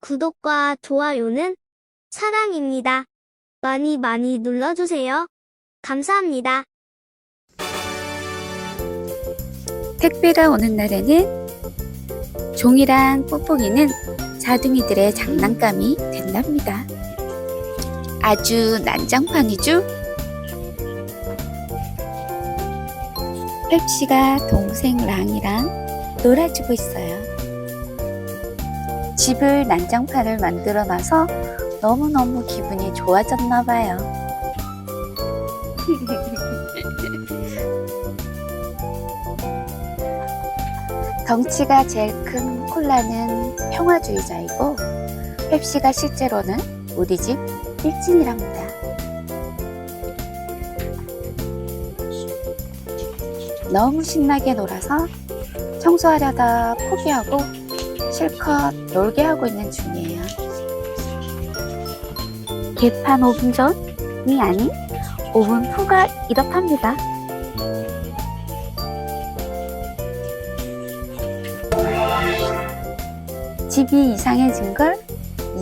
구독과 좋아요는 사랑입니다. 많이 많이 눌러주세요. 감사합니다. 택배가 오는 날에는 종이랑 뽁뽁이는 자둥이들의 장난감이 된답니다. 아주 난장판이죠? 펩시가 동생 랑이랑 놀아주고 있어요. 집을 난장판을 만들어 놔서 너무너무 기분이 좋아졌나 봐요. 덩치가 제일 큰 콜라는 평화주의자이고 펩시가 실제로는 우리 집 일진이랍니다. 너무 신나게 놀아서 청소하려다 포기하고 실컷 놀게 하고 있는 중이에요. 개판 5분 전이 아닌 5분 후가 이렇답니다. 집이 이상해진 걸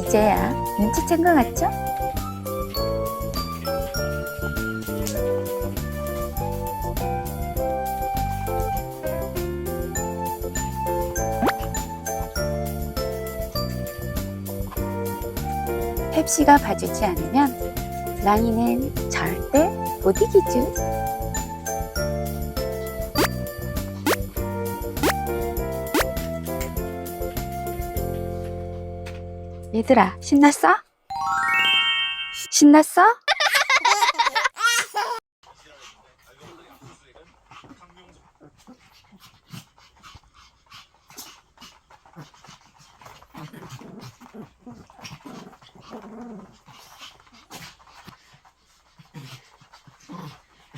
이제야 눈치챈 것 같죠? 펩시가 봐주지 않으면 랑이는 절대 못 이기죠. 얘들아, 신났어? 신났어?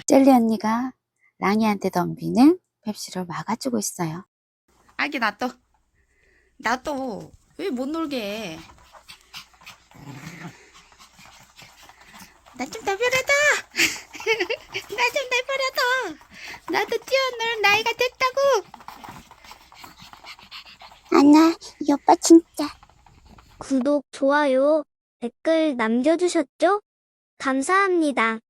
젤리 언니가 랑이한테 덤비는 펩시를 막아주고 있어요. 아기 놔둬. 놔둬. 왜 못 놀게 해? 나좀 내버려둬. 나좀 내버려둬. 나도 뛰어놀 나이가 됐다고. 안나, 이 오빠 진짜. 구독, 좋아요, 댓글 남겨주셨죠? 감사합니다.